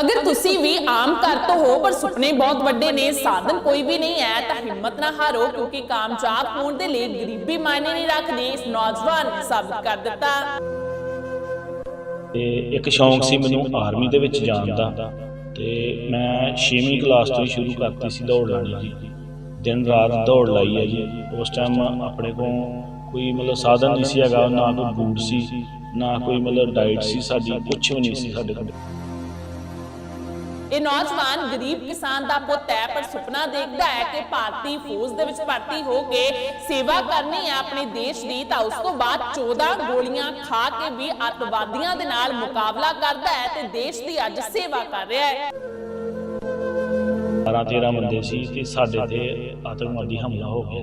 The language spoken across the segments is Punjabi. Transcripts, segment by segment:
ਅਗਰ ਤੁਸੀਂ ਵੀ ਆਮ ਘਰ ਤੋਂ ਹੋ ਪਰ ਸੁਪਨੇ ਬਹੁਤ ਵੱਡੇ ਨੇ ਸਾਧਨ ਕੋਈ ਵੀ ਨਹੀਂ ਹੈ ਤਾਂ ਹਿੰਮਤ ਨਾ ਹਾਰੋ ਕਿਉਂਕਿ ਕਾਮਯਾਬ ਹੋਣ ਦੇ ਲਈ ਗਰੀਬੀ ਮਾਇਨੇ ਨਹੀਂ ਰੱਖਦੀ ਇਸ ਨੌਜਵਾਨ ਨੇ ਸਾਬਤ ਕਰ ਦਿੱਤਾ। ਤੇ ਇੱਕ ਸ਼ੌਂਕ ਸੀ ਮੈਨੂੰ ਆਰਮੀ ਦੇ ਵਿੱਚ ਜਾਣ ਦਾ। ਤੇ ਮੈਂ 6ਵੀਂ ਕਲਾਸ ਤੋਂ ਹੀ ਸ਼ੁਰੂ ਕਰਤੀ ਸੀ ਦੌੜ ਲਾਣੀ ਜੀ ਦਿਨ ਰਾਤ ਦੌੜ ਲਾਈ ਹੈ ਜੀ। ਉਸ ਟਾਈਮ ਆਪਣੇ ਕੋਲ ਕੋਈ ਮਤਲਬ ਸਾਧਨ ਨਹੀਂ ਸੀ ਹੈਗਾ ਨਾ ਕੋਈ ਬੂਟ ਸੀ ਨਾ ਕੋਈ ਮਤਲਬ ਡਾਈਟ ਸੀ ਸਾਡੀ ਕੁਝ ਵੀ ਨਹੀਂ ਸੀ ਸਾਡੇ ਕੋਲ। ਇਹ ਨੌਜਵਾਨ ਗਰੀਬ ਕਿਸਾਨ ਦਾ ਪੁੱਤ ਹੈ, ਪਰ ਸੁਪਨਾ ਦੇਖਦਾ ਹੈ ਕਿ ਭਾਰਤੀ ਫੌਜ ਦੇ ਵਿੱਚ ਭਰਤੀ ਹੋ ਕੇ ਸੇਵਾ ਕਰਨੀ ਹੈ ਆਪਣੇ ਦੇਸ਼ ਦੀ, ਤਾਂ ਉਸ ਤੋਂ ਬਾਅਦ 14 ਗੋਲੀਆਂ ਖਾ ਕੇ ਵੀ ਅੱਤਵਾਦੀਆਂ ਦੇ ਨਾਲ ਮੁਕਾਬਲਾ ਕਰਦਾ ਹੈ ਤੇ ਦੇਸ਼ ਦੀ ਅੱਜ ਸੇਵਾ ਕਰ ਰਿਹਾ ਹੈ। 12 13 ਬੰਦੇ ਸੀ ਤੇ ਸਾਡੇ ਤੇ ਆਤੰਕਵਾਦੀ ਹਮਲਾ ਹੋ ਗਿਆ।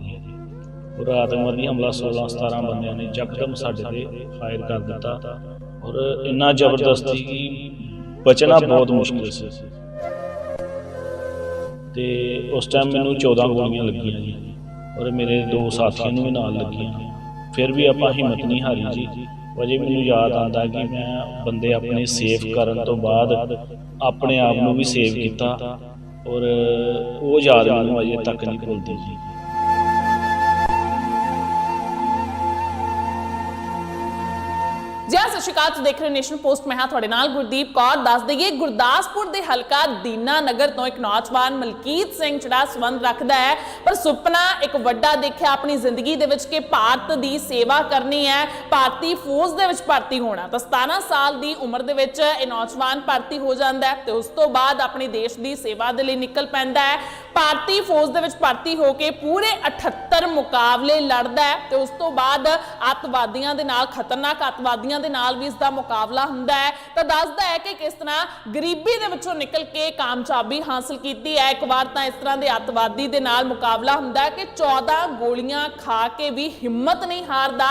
ਔਰ ਆਤੰਕਵਾਦੀ ਹਮਲਾ 16 17 ਬੰਦਿਆਂ ਨੇ ਯਕਦਮ ਸਾਡੇ ਤੇ ਫਾਇਰ ਕਰ ਦਿੱਤਾ। ਔਰ ਇੰਨਾ ਜ਼ਬਰਦਸਤੀ ਕਿ ਬਚਣਾ ਬਹੁਤ ਮੁਸ਼ਕਿਲ ਸੀ। ਤੇ ਉਸ ਟਾਈਮ ਮੈਨੂੰ 14 ਗੋਲੀਆਂ ਲੱਗੀਆਂ ਜੀ। ਔਰ ਮੇਰੇ ਦੋ ਸਾਥੀਆਂ ਨੂੰ ਵੀ ਨਾਲ ਲੱਗੀਆਂ। ਫਿਰ ਵੀ ਆਪਾਂ ਹਿੰਮਤ ਨਹੀਂ ਹਾਰੀ ਜੀ। ਅਜੇ ਮੈਨੂੰ ਯਾਦ ਆਉਂਦਾ ਕਿ ਮੈਂ ਬੰਦੇ ਆਪਣੇ ਸੇਵ ਕਰਨ ਤੋਂ ਬਾਅਦ ਆਪਣੇ ਆਪ ਨੂੰ ਵੀ ਸੇਵ ਕੀਤਾ। ਔਰ ਉਹ ਯਾਦ ਮੈਨੂੰ ਅਜੇ ਤੱਕ ਨਹੀਂ ਭੁੱਲਦੀ ਜੀ। ਜੀ ਸਤਿ ਸ਼੍ਰੀ ਅਕਾਲ ਦੇਖ ਰਹੇ ਹੋ ਨੇਸ਼ਨ ਪੋਸਟ ਮੈਂ ਹਾਂ ਤੁਹਾਡੇ ਨਾਲ ਗੁਰਦੀਪ ਕੌਰ। ਦੱਸ ਦਈਏ, ਗੁਰਦਾਸਪੁਰ ਦੇ ਹਲਕਾ ਦੀਨਾ ਨਗਰ ਤੋਂ ਇੱਕ ਨੌਜਵਾਨ ਮਲਕੀਤ ਸਿੰਘ ਜਿਹੜਾ ਸੰਬੰਧ ਰੱਖਦਾ ਹੈ, ਪਰ ਸੁਪਨਾ ਇੱਕ ਵੱਡਾ ਦੇਖਿਆ ਆਪਣੀ ਜ਼ਿੰਦਗੀ ਦੇ ਵਿੱਚ ਕਿ ਭਾਰਤ ਦੀ ਸੇਵਾ ਕਰਨੀ ਹੈ, ਭਾਰਤੀ ਫੌਜ ਦੇ ਵਿੱਚ ਭਰਤੀ ਹੋਣਾ। ਤਾਂ 17 ਸਾਲ ਦੀ ਉਮਰ ਦੇ ਵਿੱਚ ਇਹ ਨੌਜਵਾਨ ਭਰਤੀ ਹੋ ਜਾਂਦਾ ਹੈ ਤੇ ਉਸ ਤੋਂ ਬਾਅਦ ਆਪਣੇ ਦੇਸ਼ ਦੀ ਸੇਵਾ ਦੇ ਲਈ ਨਿਕਲ ਪੈਂਦਾ ਹੈ। ਭਾਰਤੀ ਫੌਜ ਦੇ ਵਿੱਚ ਭਰਤੀ ਹੋ ਕੇ ਪੂਰੇ 78 ਮੁਕਾਬਲੇ ਲੜਦਾ ਹੈ ਤੇ ਉਸ ਤੋਂ ਬਾਅਦ ਅੱਤਵਾਦੀਆਂ ਦੇ ਨਾਲ, ਖਤਰਨਾਕ ਅੱਤਵਾਦੀਆਂ ਦੇ ਨਾਲ ਵੀ ਇਸ ਦਾ ਮੁਕਾਬਲਾ ਹੁੰਦਾ ਹੈ। ਤਾਂ ਦੱਸਦਾ ਹੈ ਕਿ ਕਿਸ ਤਰ੍ਹਾਂ ਗਰੀਬੀ ਦੇ ਵਿੱਚੋਂ ਨਿਕਲ ਕੇ ਕਾਮਯਾਬੀ ਹਾਸਲ ਕੀਤੀ ਹੈ। ਇੱਕ ਵਾਰ ਤਾਂ ਇਸ ਤਰ੍ਹਾਂ ਦੇ ਅੱਤਵਾਦੀ ਦੇ ਨਾਲ ਮੁਕਾਬਲਾ ਹੁੰਦਾ ਹੈ ਕਿ 14 ਗੋਲੀਆਂ ਖਾ ਕੇ ਵੀ ਹਿੰਮਤ ਨਹੀਂ ਹਾਰਦਾ,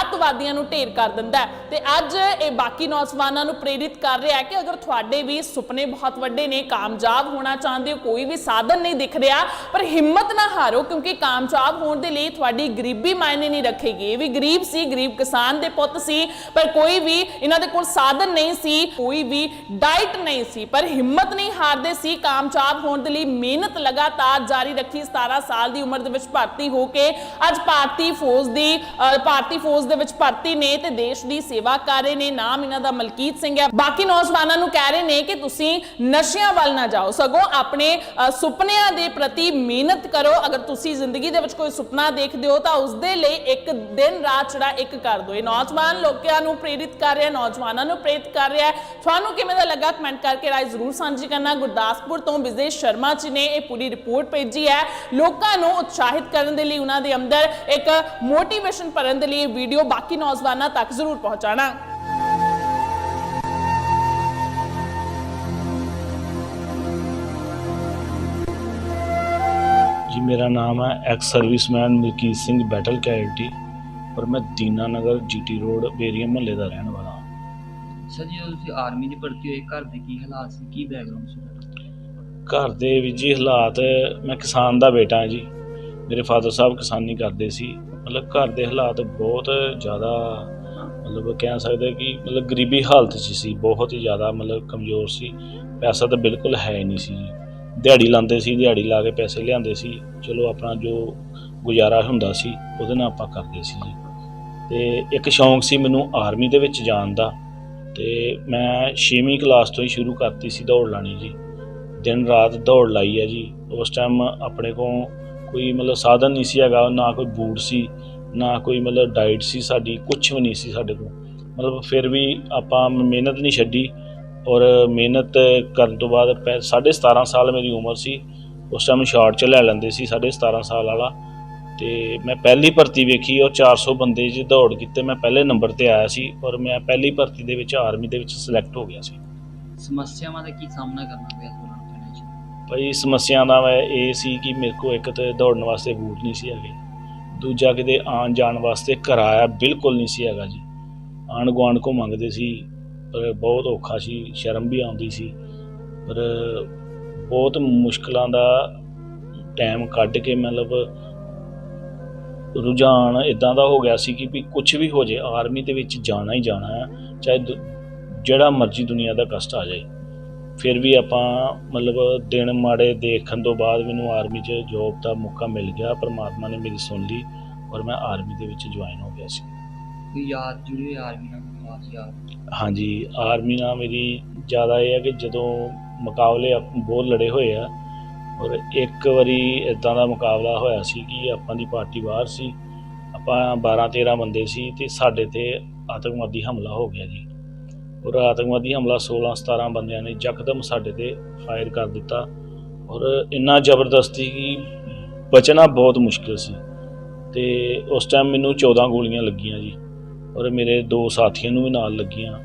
ਅੱਤਵਾਦੀਆਂ ਨੂੰ ਢੇਰ ਕਰ ਦਿੰਦਾ ਤੇ ਅੱਜ ਇਹ ਬਾਕੀ ਨੌਜਵਾਨਾਂ ਨੂੰ ਪ੍ਰੇਰਿਤ ਕਰ ਰਿਹਾ ਹੈ ਕਿ ਅਗਰ ਤੁਹਾਡੇ ਵੀ ਸੁਪਨੇ ਬਹੁਤ ਵੱਡੇ ਨੇ, ਕਾਮਯਾਬ ਹੋਣਾ ਚਾਹੁੰਦੇ ਹੋ, ਕੋਈ ਵੀ ਸਾਧਨ ਨਹੀਂ ਦਿਖ ਰਿਹਾ, ਪਰ ਹਿੰਮਤ ਨਾ ਹਾਰੋ, ਕਿਉਂਕਿ ਕਾਮਯਾਬ ਹੋਣ ਦੇ ਲਈ ਤੁਹਾਡੀ ਗਰੀਬੀ ਮਾਇਨੇ ਨਹੀਂ ਰੱਖੇਗੀ। ਇਹ ਵੀ ਗਰੀਬ ਸੀ, ਗਰੀਬ ਕਿਸਾਨ ਦੇ ਪੁੱਤ ਸੀ, ਪਰ ਕੋਈ ਵੀ ਇਹਨਾਂ ਦੇ ਕੋਲ ਸਾਧਨ ਨਹੀਂ ਸੀ, ਕੋਈ ਵੀ ਡਾਈਟ ਨਹੀਂ ਸੀ, ਪਰ ਹਿੰਮਤ ਨਹੀਂ ਹਾਰਦੇ ਸੀ, ਕਾਮਯਾਬ ਹੋਣ ਦੇ ਲਈ ਮਿਹਨਤ ਲਗਾਤਾਰ ਜਾਰੀ ਰੱਖੀ 17 ਸਾਲ ਦੀ ਉਮਰ ਦੇ ਵਿੱਚ ਭਰਤੀ ਹੋ ਕੇ ਅੱਜ ਭਾਰਤੀ ਫੌਜ ਦੀ ਭਾਰਤੀ ਫੌਜ ਦੇ ਵਿੱਚ ਭਰਤੀ ਨੇ ਤੇ ਦੇਸ਼ ਦੀ ਸੇਵਾ ਕਰ ਰਹੇ ਨੇ, ਨਾਮ ਇਹਨਾਂ ਦਾ ਮਲਕੀਤ ਸਿੰਘ ਹੈ। ਬਾਕੀ ਨੌਜਵਾਨਾਂ ਨੂੰ ਕਹਿ ਰਹੇ ਨੇ ਕਿ ਤੁਸੀਂ ਨਸ਼ਿਆਂ ਵੱਲ ਨਾ ਜਾਓ, ਸਗੋਂ ਆਪਣੇ ਸੁਪਨਿਆਂ ਦੇ ਪ੍ਰਤੀ ਮਿਹਨਤ ਕਰੋ, ਅਗਰ ਤੁਸੀਂ ਜ਼ਿੰਦਗੀ ਦੇ ਵਿੱਚ ਕੋਈ ਸੁਪਨਾ ਦੇਖਦੇ ਹੋ ਤਾਂ ਉਸ ਦੇ ਲਈ ਇੱਕ ਦਿਨ ਰਾਤ ਜਿਹੜਾ ਇੱਕ ਕਰ ਦਿਓ। ਇਹ ਨੌਜਵਾਨ ਲੋਕਾਂ ਨੂੰ ਪ੍ਰੇਰਿਤ ਕਰ ਰਿਹਾ, ਨੌਜਵਾਨਾਂ ਨੂੰ ਪ੍ਰੇਰਿਤ ਕਰ ਰਿਹਾ ਤੁਹਾਨੂੰ ਕਿਵੇਂ ਦਾ ਲੱਗਾ ਕਮੈਂਟ ਕਰਕੇ ਰਾਏ ਜ਼ਰੂਰ ਸਾਂਝੀ ਕਰਨਾ। ਗੁਰਦਾਸਪੁਰ ਤੋਂ ਵਿਜੇ ਸ਼ਰਮਾ ਜੀ ਨੇ ਇਹ ਪੂਰੀ ਰਿਪੋਰਟ ਭੇਜੀ ਹੈ। ਲੋਕਾਂ ਨੂੰ ਉਤਸ਼ਾਹਿਤ ਕਰਨ ਦੇ ਲਈ ਉਹਨਾਂ ਦੇ ਅੰਦਰ ਇੱਕ ਮੋਟੀਵੇਸ਼ਨ ਭਰਨ ਦੇ ਲਈ ਇਹ ਵੀਡੀਓ ਬਾਕੀ ਨੌਜਵਾਨਾਂ ਤੱਕ ਜ਼ਰੂਰ ਪਹੁੰਚਾਣਾ ਜੀ, ਮੇਰਾ ਨਾਮ ਹੈ ਐਕਸ ਸਰਵਿਸਮੈਨ ਮਲਕੀਤ ਸਿੰਘ ਬੈਟਲ ਕੈਡਟੀ ਔਰ ਮੈਂ ਦੀਨਾ ਨਗਰ ਜੀਟੀ ਰੋਡ ਬੇਰੀਆ ਮਹੱਲੇ ਦਾ ਰਹਿਣ ਵਾਲਾ ਹਾਂ। ਸਰ ਜਦੋਂ ਤੁਸੀਂ ਆਰਮੀ 'ਚ ਭਰਤੀ ਹੋਏ ਘਰ ਦੇ ਕੀ ਹਾਲਾਤ ਸੀ? ਕੀ ਬੈਕਗ੍ਰਾਉਂਡ ਸੀ ਘਰ ਦੇ ਵਿੱਚ ਜੀ ਹਾਲਾਤ ਮੈਂ ਕਿਸਾਨ ਦਾ ਬੇਟਾ ਹਾਂ ਜੀ। ਮੇਰੇ ਫਾਦਰ ਸਾਹਿਬ ਕਿਸਾਨੀ ਕਰਦੇ ਸੀ। ਮਤਲਬ ਘਰ ਦੇ ਹਾਲਾਤ ਬਹੁਤ ਜ਼ਿਆਦਾ ਮਤਲਬ ਕਹਿ ਸਕਦੇ ਕਿ ਮਤਲਬ ਗਰੀਬੀ ਹਾਲਤ 'ਚ ਸੀ ਬਹੁਤ ਹੀ ਜ਼ਿਆਦਾ ਮਤਲਬ ਕਮਜ਼ੋਰ ਸੀ। ਪੈਸਾ ਤਾਂ ਬਿਲਕੁਲ ਹੈ ਹੀ ਨਹੀਂ ਸੀ ਦਿਹਾੜੀ ਲਾਉਂਦੇ ਸੀ ਦਿਹਾੜੀ ਲਾ ਕੇ ਪੈਸੇ ਲਿਆਉਂਦੇ ਸੀ। ਚਲੋ ਆਪਣਾ ਜੋ ਗੁਜ਼ਾਰਾ ਹੁੰਦਾ ਸੀ ਉਹਦੇ ਨਾਲ ਆਪਾਂ ਕਰਦੇ ਸੀ ਜੀ। ਤੇ ਇੱਕ ਸ਼ੌਂਕ ਸੀ ਮੈਨੂੰ ਆਰਮੀ ਦੇ ਵਿੱਚ ਜਾਣ ਦਾ ਤੇ ਮੈਂ 6ਵੀਂ ਕਲਾਸ ਤੋਂ ਹੀ ਸ਼ੁਰੂ ਕਰਤੀ ਸੀ ਦੌੜ ਲਾਣੀ ਜੀ। ਦਿਨ ਰਾਤ ਦੌੜ ਲਾਈ ਹੈ ਜੀ। ਉਸ ਟਾਈਮ ਆਪਣੇ ਕੋਲ ਕੋਈ ਮਤਲਬ ਸਾਧਨ ਨਹੀਂ ਸੀ ਹੈਗਾ, ਨਾ ਕੋਈ ਬੂਟ ਸੀ, ਨਾ ਕੋਈ ਮਤਲਬ ਡਾਈਟ ਸੀ ਸਾਡੀ ਕੁਝ ਵੀ ਨਹੀਂ ਸੀ ਸਾਡੇ ਕੋਲ। ਮਤਲਬ ਫਿਰ ਵੀ ਆਪਾਂ ਮਿਹਨਤ ਨਹੀਂ ਛੱਡੀ ਔਰ ਮਿਹਨਤ ਕਰਨ ਤੋਂ ਬਾਅਦ ਪੈ- ਸਾਢੇ 17 ਸਾਲ ਮੇਰੀ ਉਮਰ ਸੀ। ਉਸ ਟਾਈਮ ਸ਼ਾਰਟ ਚ ਲੈ ਲੈਂਦੇ ਸੀ, ਸਾਢੇ 17 ਸਾਲ ਵਾਲਾ। ਤੇ ਮੈਂ ਪਹਿਲੀ ਭਰਤੀ ਵੇਖੀ ਔਰ 400 ਬੰਦੇ 'ਚ ਦੌੜ ਕੀਤੇ ਮੈਂ ਪਹਿਲੇ ਨੰਬਰ ਤੇ ਆਇਆ ਸੀ ਔਰ ਮੈਂ ਪਹਿਲੀ ਭਰਤੀ ਦੇ ਵਿੱਚ ਆਰਮੀ ਦੇ ਵਿੱਚ ਸਿਲੈਕਟ ਹੋ ਗਿਆ ਸੀ। ਸਮੱਸਿਆਵਾਂ ਦਾ ਕੀ ਸਾਹਮਣਾ ਕਰਨਾ ਪਿਆ ਤੁਹਾਨੂੰ ਭਾਈ ਸਮੱਸਿਆ ਦਾ ਵਾ ਇਹ ਸੀ ਕਿ ਮੇਰੇ ਕੋਲ ਇੱਕ ਤੇ ਦੌੜਨ ਵਾਸਤੇ ਬੂਟ ਨਹੀਂ ਸੀ ਹੈਗੇ। ਦੂਜਾ ਕਿਤੇ ਆਉਣ ਜਾਣ ਵਾਸਤੇ ਕਿਰਾਇਆ ਬਿਲਕੁਲ ਨਹੀਂ ਸੀ ਹੈਗਾ ਜੀ। ਆਂਢ ਗੁਆਂਢ ਕੋ ਮੰਗਦੇ ਸੀ ਪਰ ਬਹੁਤ ਔਖਾ ਸੀ ਸ਼ਰਮ ਵੀ ਆਉਂਦੀ ਸੀ। ਪਰ ਬਹੁਤ ਮੁਸ਼ਕਲਾਂ ਦਾ ਟਾਈਮ ਕੱਢ ਕੇ ਮਤਲਬ ਰੁਝਾਨ ਇਦਾਂ ਦਾ ਹੋ ਗਿਆ ਸੀ ਕਿ ਵੀ ਕੁਝ ਵੀ ਹੋ ਜੇ ਆਰਮੀ ਦੇ ਵਿੱਚ ਜਾਣਾ ਹੀ ਜਾਣਾ ਹੈ ਚਾਹੇ ਜਿਹੜਾ ਮਰਜ਼ੀ ਦੁਨੀਆ ਦਾ ਕਸ਼ਟ ਆ ਜਾਏ। ਫਿਰ ਵੀ ਆਪਾਂ ਮਤਲਬ ਦਿਨ ਮਾੜੇ ਦੇਖਣ ਤੋਂ ਬਾਅਦ ਮੈਨੂੰ ਆਰਮੀ 'ਚ ਜੋਬ ਦਾ ਮੌਕਾ ਮਿਲ ਗਿਆ ਪਰਮਾਤਮਾ ਨੇ ਮੇਰੀ ਸੁਣ ਲਈ ਔਰ ਮੈਂ ਆਰਮੀ ਦੇ ਵਿੱਚ ਜੁਆਇਨ ਹੋ ਗਿਆ ਸੀ। ਕੋਈ ਯਾਦ ਜੁੜੀ ਆਰਮੀ ਨਾਲ ਖਾਸ ਯਾਦ? ਹਾਂਜੀ ਆਰਮੀ ਨਾਲ ਮੇਰੀ ਜ਼ਿਆਦਾ ਇਹ ਹੈ ਕਿ ਜਦੋਂ ਮੁਕਾਬਲੇ ਬਹੁਤ ਲੜੇ ਹੋਏ ਆ ਔਰ ਇੱਕ ਵਾਰੀ ਇਦਾਂ ਦਾ ਮੁਕਾਬਲਾ ਹੋਇਆ ਸੀ ਕਿ ਆਪਾਂ ਦੀ ਪਾਰਟੀ ਬਾਹਰ ਸੀ, ਆਪਾਂ 12 13 ਬੰਦੇ ਸੀ ਤੇ ਸਾਡੇ ਤੇ ਆਤੰਕਵਾਦੀ ਹਮਲਾ ਹੋ ਗਿਆ ਜੀ। ਔਰ ਆਤੰਕਵਾਦੀ ਹਮਲਾ 16 17 ਬੰਦਿਆਂ ਨੇ ਯਕਦਮ ਸਾਡੇ ਤੇ ਫਾਇਰ ਕਰ ਦਿੱਤਾ। ਔਰ ਇੰਨਾ ਜ਼ਬਰਦਸਤੀ ਕਿ ਬਚਣਾ ਬਹੁਤ ਮੁਸ਼ਕਿਲ ਸੀ। ਤੇ ਉਸ ਟਾਈਮ ਮੈਨੂੰ 14 ਗੋਲੀਆਂ ਲੱਗੀਆਂ ਜੀ। ਔਰ ਮੇਰੇ ਦੋ ਸਾਥੀਆਂ ਨੂੰ ਵੀ ਨਾਲ ਲੱਗੀਆਂ।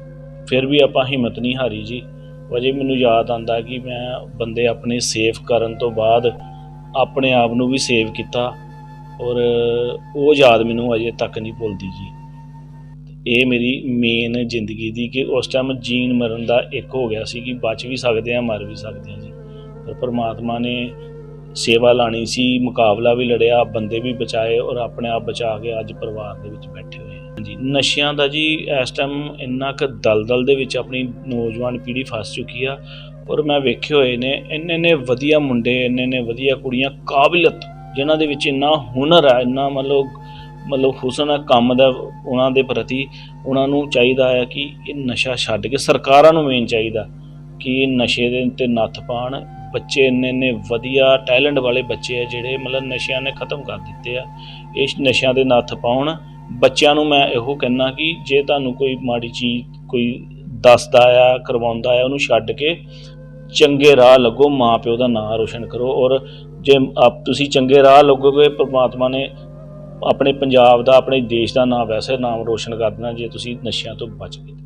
ਫਿਰ ਵੀ ਆਪਾਂ ਹਿੰਮਤ ਨਹੀਂ ਹਾਰੀ ਜੀ। ਵਜੇ ਮੈਨੂੰ ਯਾਦ ਆਂਦਾ ਕਿ ਮੈਂ ਬੰਦੇ ਆਪਣੇ ਸੇਫ ਕਰਨ ਤੋਂ ਬਾਅਦ ਆਪਣੇ ਆਪ ਨੂੰ ਵੀ ਸੇਵ ਕੀਤਾ ਔਰ ਉਹ ਯਾਦ ਮੈਨੂੰ ਅਜੇ ਤੱਕ ਨਹੀਂ ਭੁੱਲਦੀ ਜੀ। ਇਹ ਮੇਰੀ ਮੇਨ ਜ਼ਿੰਦਗੀ ਦੀ ਕਿ ਉਸ ਟਾਈਮ ਜੀਣ ਮਰਨ ਦਾ ਇੱਕ ਹੋ ਗਿਆ ਸੀ ਕਿ ਬਚ ਵੀ ਸਕਦੇ ਆ ਮਰ ਵੀ ਸਕਦੇ ਆ ਜੀ। ਪਰ ਪ੍ਰਮਾਤਮਾ ਨੇ ਸੇਵਾ ਲਾਣੀ ਸੀ, ਮੁਕਾਬਲਾ ਵੀ ਲੜਿਆ, ਬੰਦੇ ਵੀ ਬਚਾਏ ਔਰ ਆਪਣੇ ਆਪ ਬਚਾ ਕੇ ਅੱਜ ਪਰਿਵਾਰ ਦੇ ਵਿੱਚ ਬੈਠੇ ਹੋਏ ਜੀ ਨਸ਼ਿਆਂ ਦਾ ਜੀ ਇਸ ਟਾਈਮ ਇੰਨਾ ਕੁ ਦਲਦਲ ਦੇ ਵਿੱਚ ਆਪਣੀ ਨੌਜਵਾਨ ਪੀੜ੍ਹੀ ਫਸ ਚੁੱਕੀ ਆ, ਔਰ ਮੈਂ ਵੇਖੇ ਹੋਏ ਨੇ, ਇੰਨੇ ਨੇ ਵਧੀਆ ਮੁੰਡੇ, ਇੰਨੇ ਨੇ ਵਧੀਆ ਕੁੜੀਆਂ, ਕਾਬਲੀਅਤ ਜਿਨ੍ਹਾਂ ਦੇ ਵਿੱਚ ਇੰਨਾ ਹੁਨਰ ਆ, ਇੰਨਾ ਮਤਲਬ ਮਤਲਬ ਹੁਸਨ ਹੈ ਕੰਮ ਦਾ ਉਹਨਾਂ ਦੇ ਪ੍ਰਤੀ, ਉਹਨਾਂ ਨੂੰ ਚਾਹੀਦਾ ਹੈ ਕਿ ਇਹ ਨਸ਼ਾ ਛੱਡ ਕੇ ਸਰਕਾਰਾਂ ਨੂੰ ਮੇਨ ਚਾਹੀਦਾ ਕਿ ਨਸ਼ੇ ਦੇ ਉੱਤੇ ਨੱਥ ਪਾਣ ਬੱਚੇ ਇੰਨੇ ਨੇ ਵਧੀਆ ਟੈਲੈਂਟ ਵਾਲੇ ਬੱਚੇ ਆ ਜਿਹੜੇ ਮਤਲਬ ਨਸ਼ਿਆਂ ਨੇ ਖਤਮ ਕਰ ਦਿੱਤੇ ਆ। ਇਸ ਨਸ਼ਿਆਂ ਦੇ ਨੱਥ ਪਾਉਣ ਬੱਚਿਆਂ ਨੂੰ ਮੈਂ ਇਹੋ ਕਹਿਣਾ ਕਿ ਜੇ ਤੁਹਾਨੂੰ ਕੋਈ ਮਾੜੀ ਚੀਜ਼, ਕੋਈ ਦੱਸਦਾ ਆ, ਕਰਵਾਉਂਦਾ ਆ, ਉਹਨੂੰ ਛੱਡ ਕੇ ਚੰਗੇ ਰਾਹ ਲੱਗੋ ਮਾਂ ਪਿਓ ਦਾ ਨਾਮ ਰੋਸ਼ਨ ਕਰੋ ਔਰ ਜੇ ਆਪ, ਤੁਸੀਂ ਚੰਗੇ ਰਾਹ ਲੱਗੋਗੇ, ਪ੍ਰਮਾਤਮਾ ਨੇ ਆਪਣੇ ਪੰਜਾਬ ਦਾ, ਆਪਣੇ ਦੇਸ਼ ਦਾ ਨਾਮ ਵੈਸੇ ਨਾਮ ਰੋਸ਼ਨ ਕਰ ਦੇਣਾ, ਜੇ ਤੁਸੀਂ ਨਸ਼ਿਆਂ ਤੋਂ ਬਚ ਗਏ।